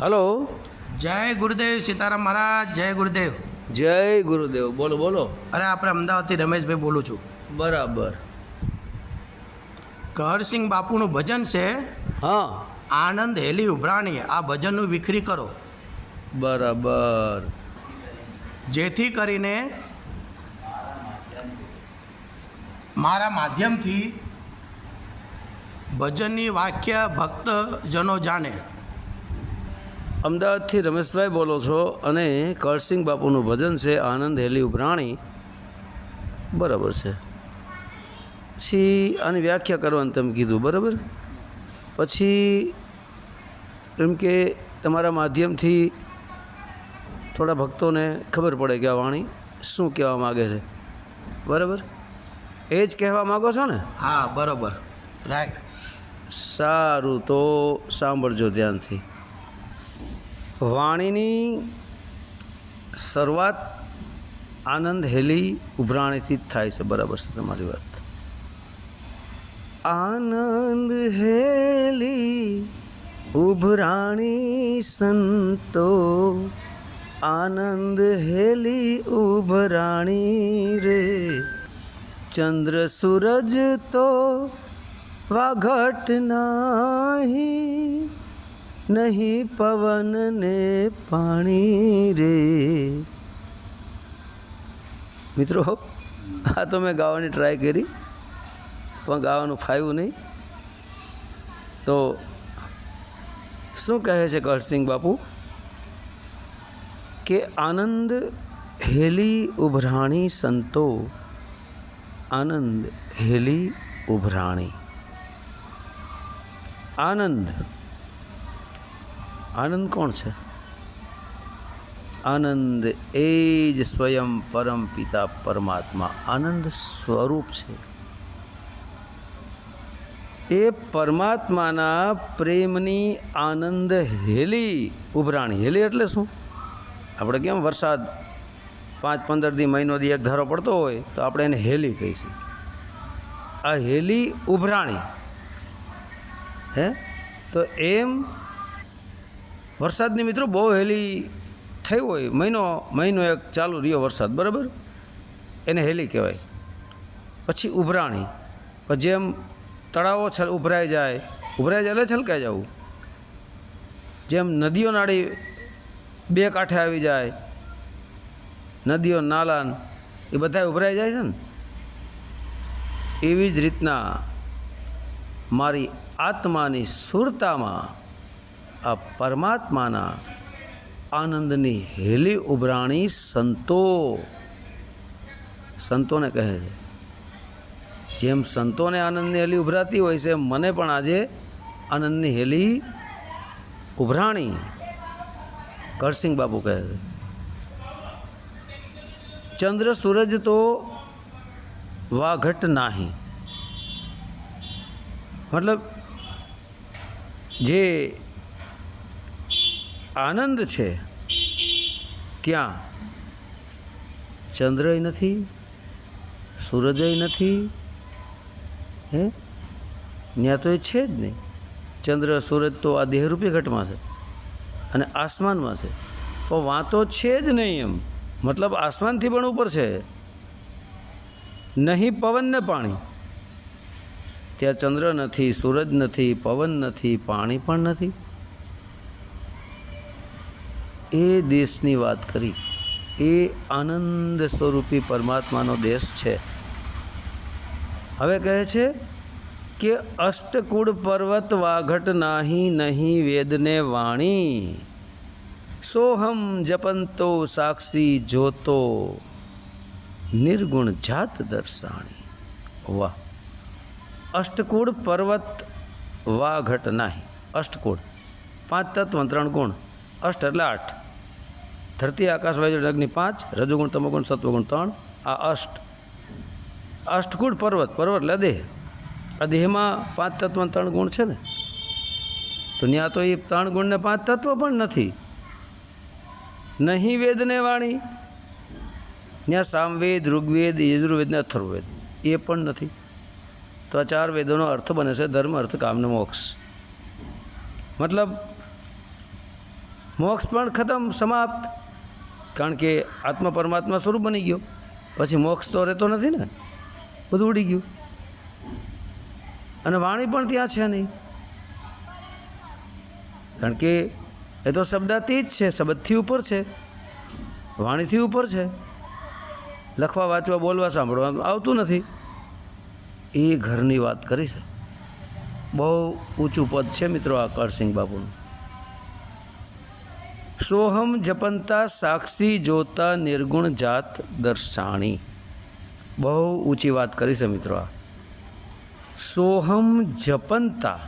Hello. જય ગુરુદેવ સીતારામ મહારાજ જય ગુરુદેવ. જય ગુરુદેવ. બોલો બોલો. અરે આપણે અમદાવાદથી રમેશભાઈ બોલું છું. બરાબર. કહરસિંહ બાપુનું ભજન છે હા. આનંદ હેલી ઉભરાણી આ ભજનનું વિખરી કરો. બરાબર. જેથી કરીને મારા માધ્યમથી ભજનની વાક્ય ભક્તજનો જાણે. અમદાવાદથી રમેશભાઈ બોલો છો અને કરસિંગ બાપુનું ભજન છે આનંદ હેલી ઉભરાણી બરાબર છે. પછી આની વ્યાખ્યા કરવાનું તમે કીધું બરાબર? પછી એમ કે તમારા માધ્યમથી થોડા ભક્તોને ખબર પડે કે આ વાણી શું કહેવા માગે છે. બરાબર? એ જ કહેવા માગો છો ને? હા બરાબર. રાઈટ. સારું તો સાંભળજો ધ્યાનથી. વાણીની શરૂઆત આનંદ હેલી ઉભરાણીથી થાય છે. બરાબર છે તમારી વાત. આનંદ હેલી ઉભરાણી સંતો, આનંદ હેલી ઉભરાણી રે. ચંદ્ર સૂરજ તો વાઘટ નહીં નહીં પવન ને પાણી રે. મિત્રો, આ તો મેં ગાવાની ટ્રાય કરી, પણ ગાવાનું ફાવ્યું નહીં. તો શું કહે છે કરસિંહ બાપુ? કે આનંદ હેલી ઉભરાણી સંતો, આનંદ હેલી ઉભરાણી. આનંદ આનંદ કોણ છે? આનંદ એ જ સ્વયં પરમ પિતા પરમાત્મા આનંદ સ્વરૂપ છે. એ પરમાત્માના પ્રેમની આનંદ હેલી, ઉભરાણી હેલી એટલે શું? આપણે કેમ વરસાદ પાંચ પંદર દી મહિનો દી એક ધારો પડતો હોય તો આપણે એને હેલી કહીશું આ હેલી, ઉભરાણી. હે? તો એમ વરસાદની મિત્રો બહુ હેલી થઈ હોય. મહિનો મહિનો એક ચાલુ રહ્યો વરસાદ, બરાબર? એને હેલી કહેવાય. પછી ઉભરાણી. પછી જેમ તળાવો છલ, ઉભરાઈ જાય ઉભરાઈ જાય એટલે છલકાઈ જવું. જેમ નદીઓ નાળી બે કાંઠે આવી જાય, નદીઓ નાલાન એ બધા ઉભરાઈ જાય છે ને? એવી જ રીતના મારી આત્માની સુરતામાં આ પરમાત્માના આનંદની હેલી ઉભરાણી સંતો. સંતોને કહે છે. જેમ સંતોને આનંદની હેલી ઉભરાતી હોય છે મને પણ આજે આનંદની હેલી ઉભરાણી કરસિંહ બાપુ કહે છે. ચંદ્ર સૂરજ તો વાઘટ નાહી. મતલબ, જે આનંદ છે. ત્યાં ચંદ્રય નથી? સૂરજય નથી? હે? ત્યાં તો એ છે જ નહીં. ચંદ્ર, સૂરજ તો આ દેહરૂપી ઘટમાં છે અને આસમાનમાં છે. પણ વાં તો છે જ નહીં એમ. મતલબ આસમાનથી પણ ઉપર છે. નહીં પવન ને પાણી. ત્યાં ચંદ્ર નથી, સૂરજ નથી, પવન નથી, પાણી પણ નથી. એ દેશની વાત કરી. એ આનંદ સ્વરૂપી પરમાત્માનો દેશ છે. હવે કહે છે કે અષ્ટકુળ પર્વત વાઘટ નાહી નહીં વેદને વાણી. સોહમ જપંતો સાક્ષી જોતો. નિર્ગુણ જાત દર્શાણી. વાહ! અષ્ટકૂળ પર્વત વાઘટ નાહી. અષ્ટકૂળ. પાંચ તત્વ, ત્રણ ગુણ. અષ્ટ એટલે આઠ. ધરતી આકાશ વાયુ અગ્નિ પાંચ, રજુગુણ, તમોગુણ, સત્વગુણ ત્રણ. આ અષ્ટ. અષ્ટકુળ પર્વત પર્વત એટલે દેહ. આ દેહમાં પાંચ તત્વ ત્રણ ગુણ છે ને. તો ત્યાં તો એ ત્રણ ગુણને પાંચ તત્વ પણ નથી. નહીં વેદને વાણી. ત્યાં સામવેદ, ઋગ્વેદ, યજુર્વેદ ને અથર્વવેદ. એ પણ નથી. તો આ ચાર વેદોનો અર્થ બને છે ધર્મ, અર્થ કામને મોક્ષ. મતલબ, મોક્ષ પણ ખતમ, સમાપ્ત. કારણ કે આત્મા પરમાત્મા સ્વરૂપ બની ગયો. પછી મોક્ષ તો રહેતો નથી ને. બધું ઉડી ગયું. અને વાણી પણ ત્યાં છે નહીં. કારણ કે એ તો શબ્દાતીત છે, શબ્દથી ઉપર છે. વાણીથી ઉપર છે. લખવા, વાંચવા, બોલવા, સાંભળવા આવતું નથી. એ ઘરની વાત કરી છે. બહુ ઊંચું પદ છે મિત્રો આ કરસિંહ બાપુનું. સોહમ જપંતા સાક્ષી જોતા નિર્ગુણ જાત દર્શાણી. બહુ ઊંચી વાત કરી છે મિત્રો આ. સોહમ જપંતા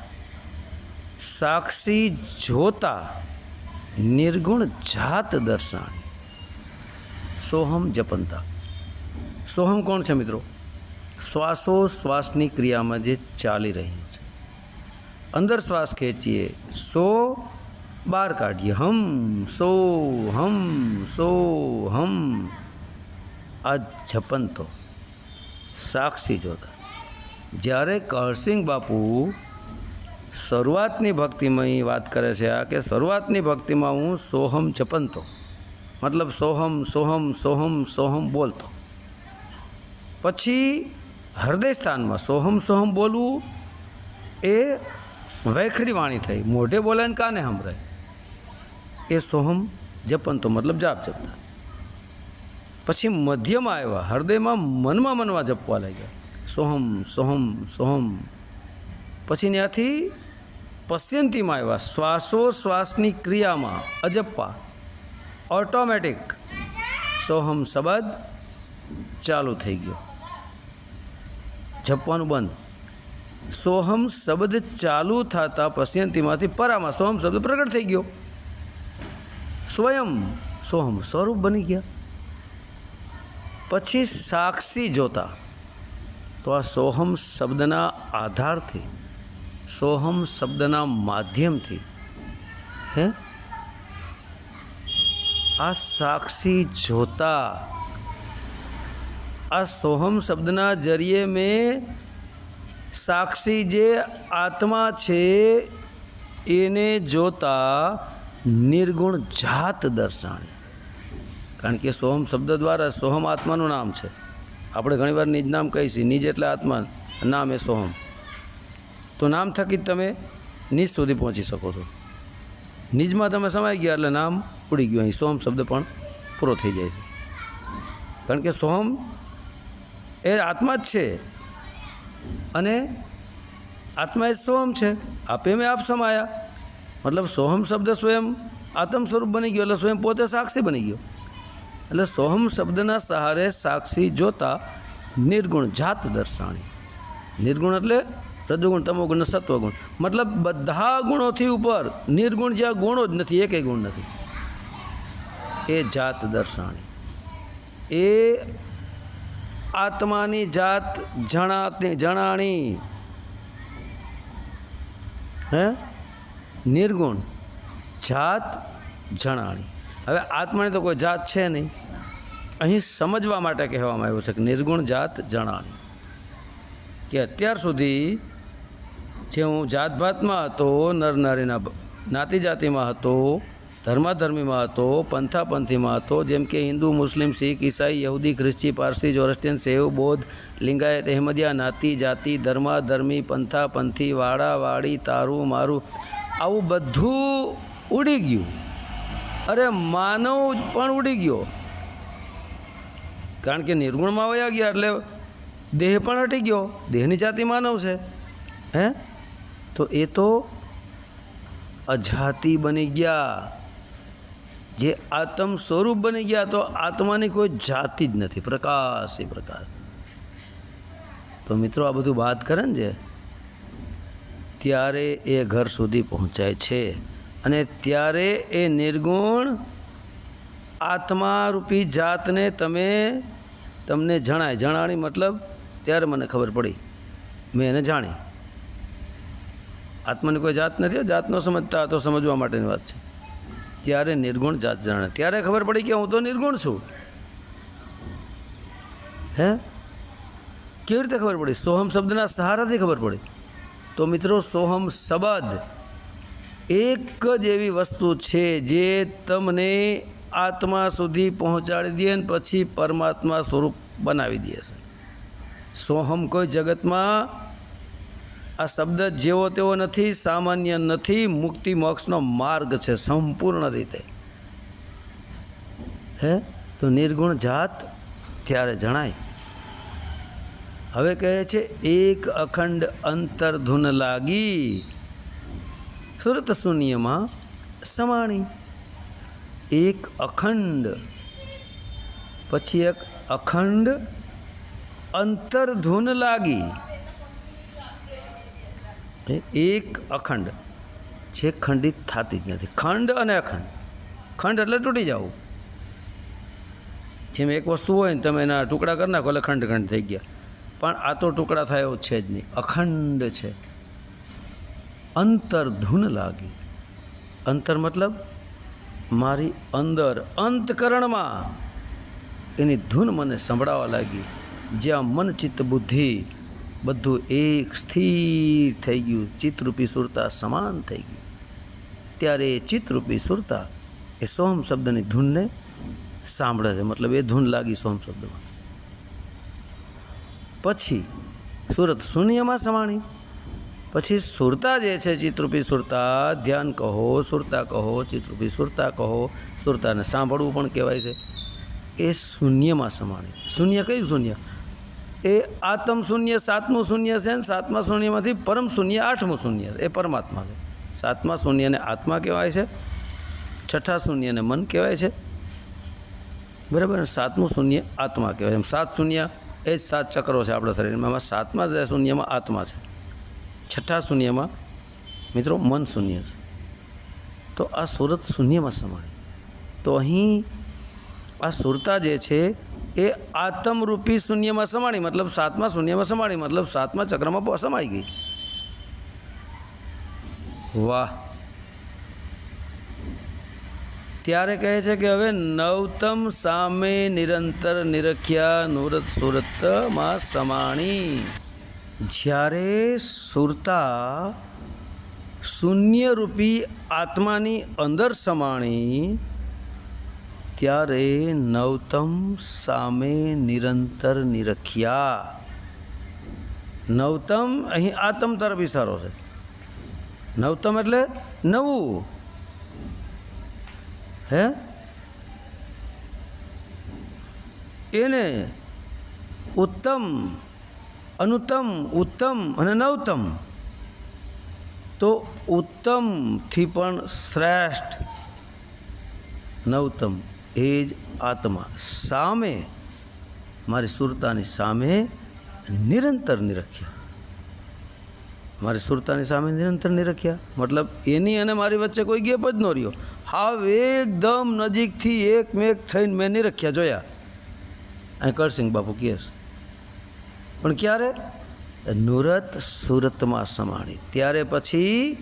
સાક્ષી જોતા નિર્ગુણ જાત દર્શાણી. સોહમ જપંતા સોહમ કોણ છે મિત્રો? શ્વાસો શ્વાસની ક્રિયામાં જે ચાલી રહ્યું છે. અંદર શ્વાસ ખેંચીએ. સો બહાર કાઢીએ. હમ, સો હમ સો, હમ. આ જપંતો સાક્ષી જોતા. જ્યારે કરસિંહ બાપુ શરૂઆતની ભક્તિમાં વાત કરે છે આ કે શરૂઆતની ભક્તિમાં હું સોહમ જપનતો મતલબ સોહમ સોહમ સોહમ સોહમ બોલતો. પછી હૃદય સ્થાનમાં સોહમ સોહમ બોલવું એ વૈખરી વાણી થઈ. મોઢે બોલે ને કાને સંભળાય? એ સોહમ જપંતો મતલબ જાપ જપતા પછી મધ્યમાં આવ્યા હૃદયમાં મનમાં મનમાં જપવા લાગ્યા સોહમ સોહમ સોહમ પછી ત્યાંથી પશ્યંતીમાં આવ્યા શ્વાસો શ્વાસની ક્રિયામાં અજપ્પા ઓટોમેટિક સોહમ શબ્દ ચાલુ થઈ ગયો જપવાનું બંધ। સોહમ શબ્દ ચાલુ થતા પશ્યંતીમાંથી પરામાં સોહમ શબ્દ પ્રગટ થઈ ગયો। સ્વયં સોહમ સ્વરૂપ બની ગયા. પછી સાક્ષી જોતા તો આ સોહમ શબ્દના આધારથી, સોહમ શબ્દના માધ્યમથી, હે? આ સાક્ષી જોતા, આ સોહમ શબ્દના જરીએ મેં સાક્ષી જે આત્મા છે એને જોતા નિર્ગુણ જાત દર્શાણી. કારણ કે સોહમ શબ્દ દ્વારા સોહમ આત્માનું નામ છે. આપણે ઘણીવાર નિજ નામ કહીશું નિજ એટલે આત્મા, નામ એ સોહમ. તો નામ થકી જ તમે નિજ સુધી પહોંચી શકો છો. નિજમાં તમે સમાઈ ગયા એટલે નામ ઉડી ગયું. અહીં સોહમ શબ્દ પણ પૂરો થઈ જાય છે. કારણ કે સોહમ એ આત્મા જ છે. અને આત્મા એ સોહમ છે. આપે મેં આપ સમાયા. મતલબ સોહમ શબ્દ સ્વયં આત્મ સ્વરૂપ બની ગયો એટલે સ્વયં પોતે સાક્ષી બની ગયો. એટલે સોહમ શબ્દના સહારે સાક્ષી જોતા નિર્ગુણ જાત દર્શાણી. નિર્ગુણ એટલે રજોગુણ, તમોગુણ ને સત્વગુણ. મતલબ બધા ગુણોથી ઉપર નિર્ગુણ જ્યાં ગુણો જ નથી એકેય ગુણ નથી. એ જાત દર્શાણી. એ આત્માની જાત જણાતી, જણાણી. હે? નિર્ગુણ જાત જણાણી. હવે આત્માની તો કોઈ જાત છે નહીં. અહીં સમજવા માટે કહેવામાં આવ્યું છે કે નિર્ગુણ જાત જણાણી. કે અત્યાર સુધી જે હું જાતભાતમાં હતો નર નારીના નાતી જાતિમાં હતો, ધર્માધર્મીમાં હતો, પંથાપંથીમાં હતો, જેમ કે હિન્દુ, મુસ્લિમ, શીખ, ઈસાઈ, યહૂદી, ખ્રિસ્તી, પારસી જોરસ્ટિયન સેવ, બૌદ્ધ, લિંગાયત, અહેમદિયા નાતી જાતિ ધર્માધર્મી, પંથાપંથી વાડા તારું, મારું આવું બધું ઉડી ગયું. અરે માનવ પણ ઉડી ગયો. કારણ કે નિર્ગુણમાં વયા ગયા એટલે દેહ પણ હટી ગયો. દેહની જાતિ માનવ છે. હે? તો એ તો અજાતિ બની ગયા. જે આત્મ સ્વરૂપ બની ગયા તો આત્માની કોઈ જાતિ જ નથી. પ્રકાશ એ પ્રકાશ. તો મિત્રો આ બધું વાત કરે ને જે ત્યારે એ ઘર સુધી પહોંચાય છે અને ત્યારે એ નિર્ગુણ આત્મારૂપી જાતને તમે તમને જણાય. જણાણી મતલબ ત્યારે મને ખબર પડી. મેં એને જાણી. આત્માની કોઈ જાત નથી જાતનો જાત સમજતા તો સમજવા માટેની વાત છે. ત્યારે નિર્ગુણ જાત જાણે. ત્યારે ખબર પડી કે હું તો નિર્ગુણ છું. હે? કેવી રીતે ખબર પડી? સોહમ શબ્દના સહારાથી ખબર પડી. તો મિત્રો સોહમ શબ્દ એક જ એવી વસ્તુ છે જે તમને આત્મા સુધી પહોંચાડી દે ને પછી પરમાત્મા સ્વરૂપ બનાવી દે છે. સોહમ કોઈ જગતમાં આ શબ્દ જેવો તેવો નથી, સામાન્ય નથી, મુક્તિ મોક્ષનો માર્ગ છે સંપૂર્ણ રીતે. હે? તો નિર્ગુણ જાત ત્યારે જણાય. હવે કહે છે, એક અખંડ અંતરધૂન લાગી. સુરત શૂન્યમાં સમાણી. એક અખંડ, પછી એક અખંડ અંતરધૂન લાગી. એક અખંડ, જે ખંડિત થતી જ નથી. ખંડ અને અખંડ. ખંડ એટલે તૂટી જવું. જેમ એક વસ્તુ હોય ને, તમે એના ટુકડા કરી નાખો એટલે ખંડ ખંડ થઈ ગયા. પણ આ તો ટુકડા થયો છે જ નહીં. અખંડ છે. અંતર ધૂન લાગી. અંતર મતલબ મારી અંદર અંતકરણમાં એની ધૂન મને સંભળાવા લાગી. જ્યાં મન, ચિત્ત, બુદ્ધિ બધું એક સ્થિર થઈ ગયું. ચિત્તરૂપી સુરતા સમાન થઈ ગયું ત્યારે એ ચિત્તરૂપી સુરતા એ સોમ શબ્દની ધૂનને સાંભળે છે. મતલબ એ ધૂન લાગી સોમ શબ્દમાં. પછી સુરત શૂન્યમાં સમાણી. પછી સુરતા જે છે, ચિત્રરૂપી સુરતા, ધ્યાન કહો, સુરતા કહો, ચિત્રરૂપી સુરતા કહો, સુરતાને સાંભળવું પણ કહેવાય છે. એ શૂન્યમાં સમાણી. શૂન્ય કયું શૂન્ય? એ આત્મ શૂન્ય, સાતમું શૂન્ય છે ને સાતમા શૂન્યમાંથી પરમ શૂન્ય, આઠમું શૂન્ય એ પરમાત્મા છે. સાતમા શૂન્યને આત્મા કહેવાય છે. છઠ્ઠા શૂન્યને મન કહેવાય છે. બરાબર? સાતમું શૂન્ય આત્મા કહેવાય એમ સાત શૂન્ય એ જ સાત ચક્રો છે આપણા શરીરમાં. એમાં સાતમા જે શૂન્યમાં આત્મા છે. છઠ્ઠા શૂન્યમાં મિત્રો મન શૂન્ય છે. તો આ સુરત શૂન્યમાં સમાય. તો અહીં આ સુરતા જે છે એ આત્મરૂપી શૂન્યમાં સમાણી, મતલબ સાતમા શૂન્યમાં સમાણી, મતલબ સાતમા ચક્રમાં સમાઈ ગઈ. વાહ! ત્યારે કહે છે કે હવે નવતમ સામે નિરંતર નિરખ્યા નુરત સુરતમાં સમાણી. જ્યારે સુરતા શૂન્યરૂપી આત્માની અંદર સમાણી, ત્યારે નવતમ સામે નિરંતર નિરખ્યા. નવતમ, અહીં આત્મ તરફ ઇશારો છે. નવતમ એટલે નવું. હે? એને ઉત્તમ, અનુત્તમ, ઉત્તમ અને નવતમ. તો ઉત્તમથી પણ શ્રેષ્ઠ નવતમ એ જ આત્મા. સામે, મારી સુરતાની સામે નિરંતર નિરખ્યા. મારી સુરતાની સામે નિરંતર નિરખ્યા. મતલબ એની અને મારી વચ્ચે કોઈ ગેપ જ ન રહ્યો. હાવ એકદમ નજીકથી એકમેક થઈને મેં નિરખ્યા જોયા. અહીં કરસિંગ બાપુ કહે પણ ક્યારે? નુરત સુરતમાં સમાણી. ત્યારે પછી,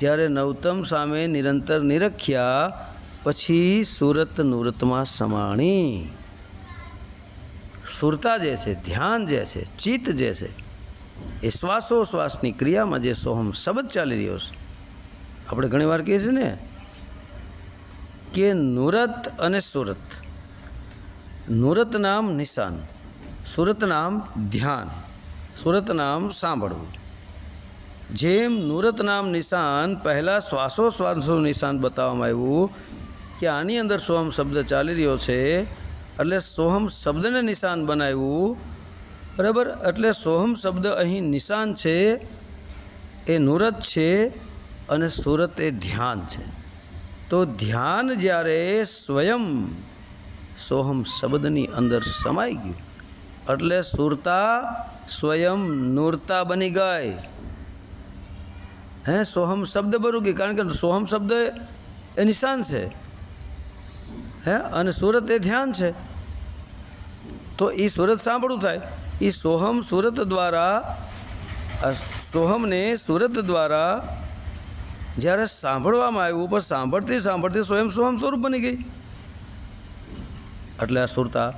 જ્યારે નવતમ સામે નિરંતર નિરખ્યા, પછી સુરત નુરતમાં સમાણી. સુરતા જે છે, ધ્યાન જે છે, ચિત્ત જે છે, એ શ્વાસોશ્વાસની ક્રિયામાં જે સોહમ શબ્દ ચાલી રહ્યો છે. આપણે ઘણીવાર કહીએ છીએ ને કે નુરત અને સુરત. નુરત નામ નિશાન, સુરત નામ ધ્યાન, સુરત નામ સાંભળવું. જેમ નુરત નામ નિશાન પહેલાં શ્વાસોશ્વાસનું નિશાન બતાવવામાં આવ્યું, કે આની અંદર સોહમ શબ્દ ચાલી રહ્યો છે, એટલે સોહમ શબ્દને નિશાન બનાવ્યું. બરાબર? એટલે સોહમ શબ્દ અહીં નિશાન છે, એ નુરત છે, અને સુરત એ ધ્યાન છે. તો ધ્યાન જ્યારે સ્વયં સોહમ શબ્દની અંદર સમાઈ ગયું. એટલે સુરતા સ્વયં નૂરતા બની ગઈ. હે, સોહમ શબ્દ બરું ગઈ કારણ કે સોહમ શબ્દ એ નિશાન છે. હે, અને સુરત એ ધ્યાન છે. તો એ સુરત સાંભળવું થાય. એ સોહમ સુરત દ્વારા, સોહમને સુરત દ્વારા જ્યારે સાંભળવામાં આવ્યું, પણ સાંભળતી સાંભળતી સ્વયં સોહમ સ્વરૂપ બની ગઈ. એટલે આ સુરતા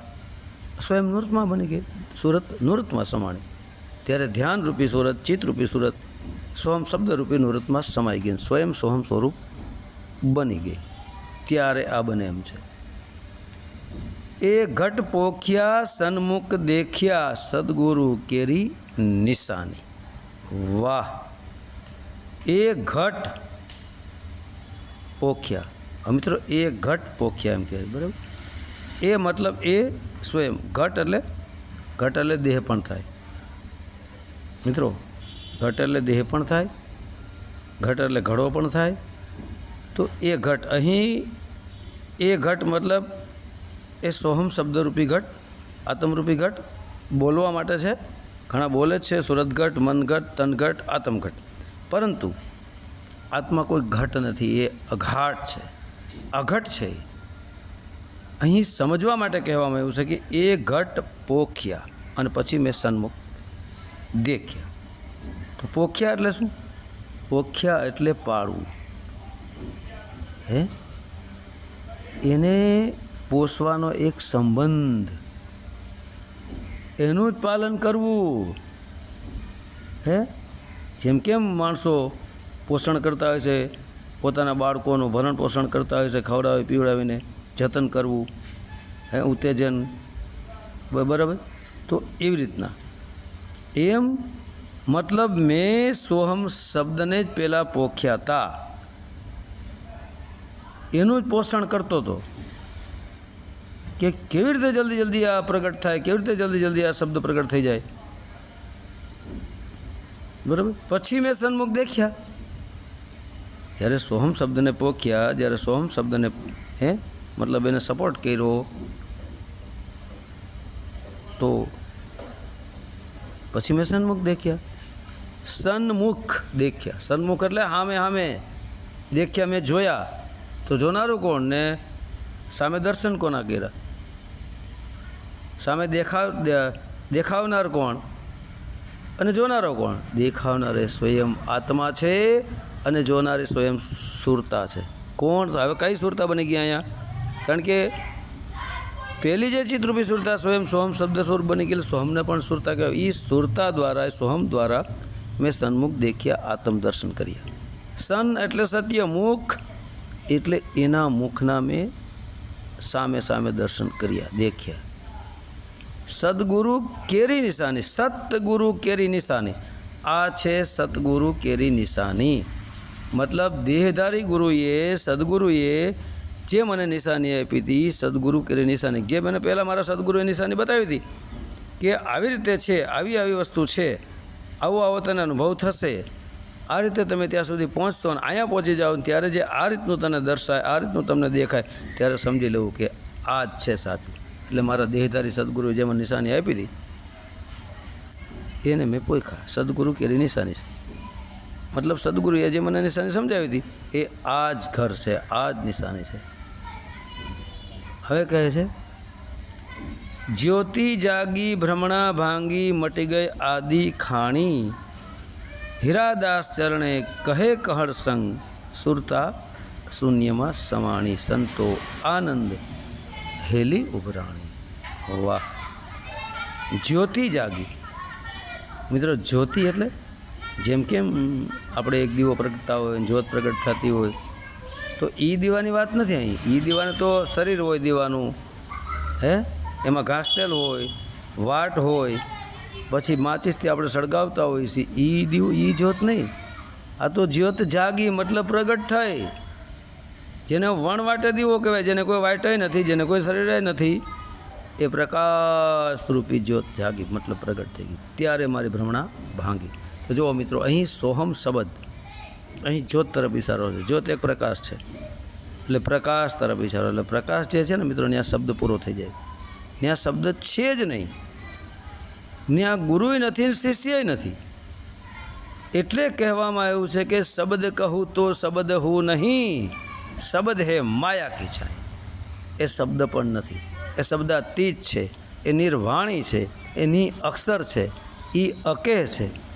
સ્વયં નૃતમાં બની ગઈ. સુરત નૃતમાં સમાણી. ત્યારે ધ્યાનરૂપી સુરત ચિત્તરૂપી સુરત, સ્વયં શબ્દરૂપી નૃત્યમાં સમાઈ ગઈ સ્વયં સ્વયં સ્વરૂપ બની ગઈ. ત્યારે આ બને એમ છે. એ ઘટ પોખ્યા, સન્મુખ દેખ્યા, સદગુરુ કેરી નિશાની. વાહ! એ ઘટ પોખ્યા. મિત્રો, એ ઘટ પોખ્યા એમ કહેવાય, બરાબર? એ મતલબ એ સ્વયં, ઘટ એટલે ઘટ એટલે દેહ પણ થાય. મિત્રો, ઘટ એટલે દેહ પણ થાય, ઘટ એટલે ઘડો પણ થાય. તો એ ઘટ, અહીં એ ઘટ મતલબ એ સોહમ શબ્દરૂપી ઘટ, આત્મરૂપી ઘટ, બોલવા માટે છે. ઘણા બોલે જ છે સુરતઘટ મનઘટ તનઘટ આત્મઘટ પરંતુ આત્મા કોઈ ઘટ નથી, એ અઘાટ છે. અઘટ છે. અહીં સમજવા માટે કહેવામાં આવ્યું છે કે એ ઘટ પોખ્યા અને પછી મેં સન્મુખ દેખ્યા. તો પોખ્યા એટલે શું? પોખ્યા એટલે પાળવું. હે? એને પોષવાનો એક સંબંધ. એનું જ પાલન કરવું. હે? જેમ કેમ માણસો પોષણ કરતા હોય છે, પોતાના બાળકોનું ભરણ પોષણ કરતા હોય છે, ખવડાવી, પીવડાવીને જતન કરવું, હે, ઉત્તેજન બરાબર? તો એવી રીતના. એમ મતલબ મેં સોહમ શબ્દને જ પહેલાં પોખ્યા હતા એનું જ પોષણ કરતો હતો. કે કેવી રીતે જલ્દી જલ્દી આ પ્રગટ થાય, કેવી રીતે જલ્દી જલ્દી આ શબ્દ પ્રગટ થઈ જાય? બરાબર? પછી મેં સન્મુખ દેખ્યા. જ્યારે સોહમ શબ્દને પોખ્યા, જ્યારે સોહમ શબ્દને, હે? મતલબ એને સપોર્ટ કર્યો, તો પછી મેં સન્મુખ દેખ્યા. સન્મુખ દેખ્યા. સન્મુખ એટલે હામે હામે. દેખ્યા મેં જોયા. તો જોનારું કોણ ને? સામે દર્શન કોના કર્યા? સામે દેખાવ દેખાવનાર કોણ? અને જોનારો કોણ? દેખાવનાર એ સ્વયં આત્મા છે. અને જોનારી સ્વયં સુરતા છે. કોણ હવે કઈ સુરતા બની ગઈ અહીંયા? કારણ કે પહેલી જે ચિત્રરૂપી સુરતા સ્વયં સોહમ શબ્દ સ્વરૂપ બની ગયેલી સોહમને પણ સુરતા કહેવાય. એ સુરતા દ્વારા, એ સોહમ દ્વારા મેં સન્મુખ દેખ્યા, આત્મ દર્શન કર્યા. સન એટલે સત્ય, મુખ એટલે એના મુખના મેં સામે સામે દર્શન કર્યા, દેખ્યા. સદગુરુ કેરી નિશાની, સતગુરુ કેરી નિશાની. આ છે સતગુરુ કેરી નિશાની. મતલબ દેહધારી ગુરુએ, સદગુરુએ જે મને નિશાની આપી હતી, સદગુરુ કેરી નિશાની? જે મને પહેલાં મારા સદગુરુએ નિશાની બતાવી હતી કે આવી રીતે છે, આવી આવી વસ્તુ છે, આવો આવો તને અનુભવ થશે. આ રીતે તમે ત્યાં સુધી પહોંચશો અને અહીંયા પહોંચી જાઓ ત્યારે જે આ રીતનું તને દર્શાય, આ રીતનું તમને દેખાય, ત્યારે સમજી લેવું કે આ જ છે સાચું. એટલે મારા દેહધારી સદગુરુએ જે મને નિશાની આપી હતી, એને મેં પોખા સદગુરુ કેરી નિશાની છે? મતલબ સદગુરુએ જે મને નિશાની સમજાવી હતી, એ આ જ ઘર છે આ જ નિશાની છે. હવે કહે છે, જ્યોતિ જાગી, ભ્રમણા ભાંગી, મટી ગઈ આદિ ખાણી. હીરાદાસ ચરણે કહે કહળ સંગ, સુરતા શૂન્યમાં સમાણી, સંતો આનંદ હેલી ઉભરાણી. વાહ. જ્યોતિ જાગી. મિત્રો, જ્યોતિ એટલે જેમ કેમ આપણે એક દીવો પ્રગટતા હોય જ્યોત પ્રગટ થતી હોય, તો એ દીવાની વાત નથી અહીં. એ દીવાને તો શરીર હોય દીવાનું, હે? એમાં ઘાસતેલ હોય, વાટ હોય, પછી માચીસથી આપણે સળગાવતા હોઈએ છીએ. એ દીવો એ જ્યોત નહીં. આ તો જ્યોત જાગી, મતલબ પ્રગટ થઈ. જેને વણવાટે દીવો કહેવાય, જેને કોઈ વાટાય નથી, જેને કોઈ શરીરે નથી, એ પ્રકાશરૂપી જ્યોત જાગી, મતલબ પ્રગટ થઈ ગઈ. ત્યારે મારી ભ્રમણા ભાંગી. તો જુઓ મિત્રો, અહીં સોહમ શબ્દ, અહીં જ્યોત તરફ ઇશારો છે. જ્યોત એક પ્રકાશ છે. એટલે પ્રકાશ તરફ ઇશારો એટલે પ્રકાશ જે છે ને મિત્રો, ત્યાં શબ્દ પૂરો થઈ જાય. ત્યાં શબ્દ છે જ નહીં. ત્યાં ગુરુય નથી શિષ્યય નથી. એટલે કહેવામાં આવ્યું છે કે શબ્દ કહું તો શબ્દ હું નહીં. શબ્દ હે માયા કી છાય. એ શબ્દ પણ નથી. એ શબ્દાતીત છે. એ નિર્વાણી છે. એની અક્ષર છે. એ અકે છે.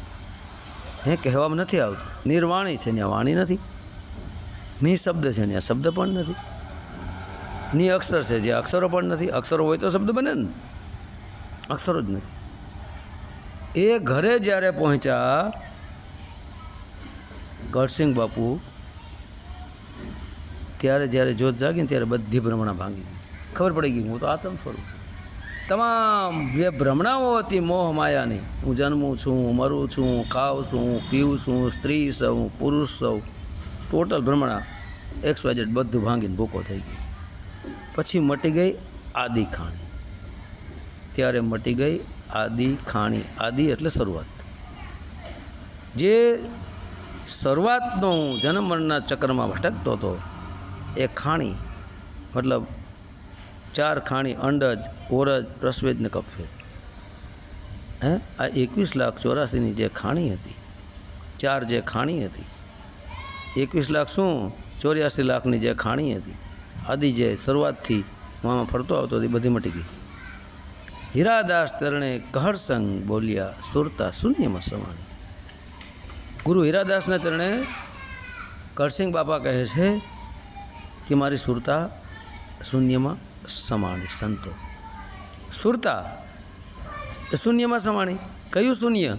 હે, કહેવામાં નથી આવતું. નિર્વાણી છે ત્યાં વાણી નથી. ની શબ્દ છે ત્યાં શબ્દ પણ નથી. ની અક્ષર છે જે અક્ષરો પણ નથી. અક્ષરો હોય તો શબ્દ બને ને. અક્ષરો જ નથી. એ ઘરે જ્યારે પહોંચ્યા ગઢસિંહ બાપુ ત્યારે જ્યારે જોત જાગી ને ત્યારે બધી ભ્રમણા ભાંગી ખબર પડી ગઈ હું તો આતમ સ્વરૂપ તમામ જે ભ્રમણાઓ હતી મોહ માયાની, હું જન્મું છું મરું છું ખાઉં છું પીવું છું સ્ત્રી સૌ પુરુષ સૌ ટોટલ ભ્રમણા એક્સ વાય બધું ભાંગીને ભૂકો થઈ ગઈ. પછી મટી ગઈ આદિ ખાણી. ત્યારે મટી ગઈ આદિ ખાણી. આદિ એટલે શરૂઆત. જે શરૂઆતનો હું જન્મ મરણના ચક્રમાં ભટકતો હતો, એ ખાણી, મતલબ ચાર ખાણી અંડજ, ઓરજ પ્રસ્વેદ ને કપસવેદ હે? આ એકવીસ લાખ ચોરાસીની જે ખાણી હતી, ચાર જે ખાણી હતી, એકવીસ લાખ શું? ચોર્યાસી લાખની જે ખાણી હતી. આદિ જે શરૂઆતથી હું ફરતો આવતો હતી, બધી મટી ગઈ. હીરાદાસ ચરણે કહરસંગ બોલ્યા, સુરતા શૂન્યમાં સમાણી. ગુરુ હીરાદાસના ચરણે કરસિંગ બાપા કહે છે કે મારી સુરતા શૂન્યમાં સમાણી સંતો. સુરતા શૂન્યમાં સમાણી. કયું શૂન્ય?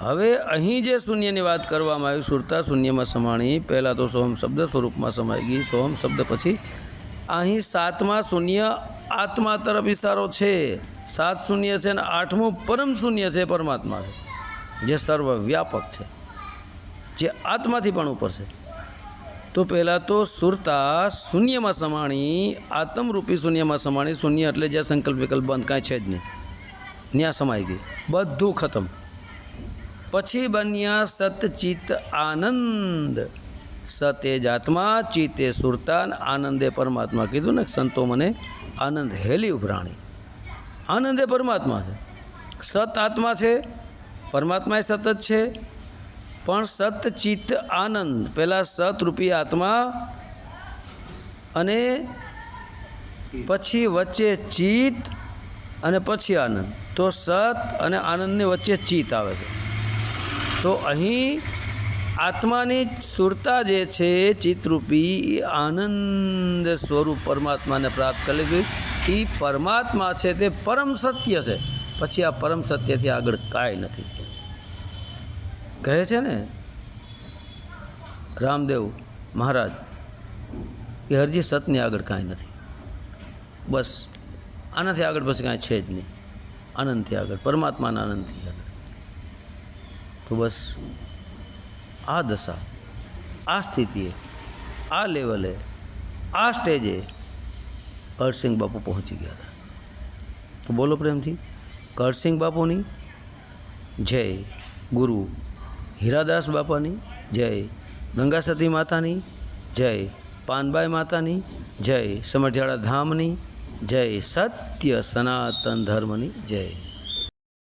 હવે અહીં જે શૂન્યની વાત કરવામાં આવી, સુરતા શૂન્યમાં સમાણી, પહેલાં તો સોમ શબ્દ સ્વરૂપમાં સમાઈ ગઈ સોહમ શબ્દ પછી અહીં સાતમા શૂન્ય આત્મા તરફ ઇશારો છે. સાત શૂન્ય છે અને આઠમું પરમ શૂન્ય છે પરમાત્મા છે, જે સર્વવ્યાપક છે, જે આત્માથી પણ ઉપર છે. તો પહેલાં તો સુરતા શૂન્યમાં સમાણી, આત્મરૂપી શૂન્યમાં સમાણી, શૂન્ય એટલે જ્યાં સંકલ્પ વિકલ્પ બંધ, કાંઈ છે જ નહીં. ત્યાં સમાઈ ગઈ. બધું ખતમ. પછી બન્યા સતચિત આનંદ. સતે જ આત્મા, ચિતે સુરતા, અને આનંદે પરમાત્મા કીધું ને, સંતો મને આનંદ હેલી ઉભરાણી. આનંદ પરમાત્મા છે. સત આત્મા છે. પરમાત્મા એ સતત છે. પણ સતચિત્ત આનંદ. પહેલાં સતરૂપી આત્મા અને પછી વચ્ચે ચિત્ત અને પછી આનંદ. તો સત અને આનંદની વચ્ચે ચિત્ત આવે છે. તો અહીં આત્માની સુરતા જે છે, ચિત્તરૂપી, એ આનંદ સ્વરૂપ પરમાત્માને પ્રાપ્ત કરી ગઈ એ પરમાત્મા છે તે પરમ સત્ય છે. પછી આ પરમ સત્યથી આગળ કાંઈ નથી. કહે છે ને, રામદેવ મહારાજ કે હરજી સતની આગળ કાંઈ નથી. બસ, આનાથી આગળ પછી કાંઈ છે જ નહીં. આનંદથી આગળ, પરમાત્માના આનંદથી આગળ. તો બસ, આ દશા, આ સ્થિતિએ, આ લેવલે, આ સ્ટેજે કરસિંહ બાપુ પહોંચી ગયા હતા. તો બોલો પ્રેમથી કરસિંગ બાપુની જય ગુરુ હીરાદાસ બાપાની, જય ગંગાસતી માતાની, જય પાનબાઈ માતાની, જય સમરજાળા ધામની, જય સત્ય સનાતન ધર્મની, જય.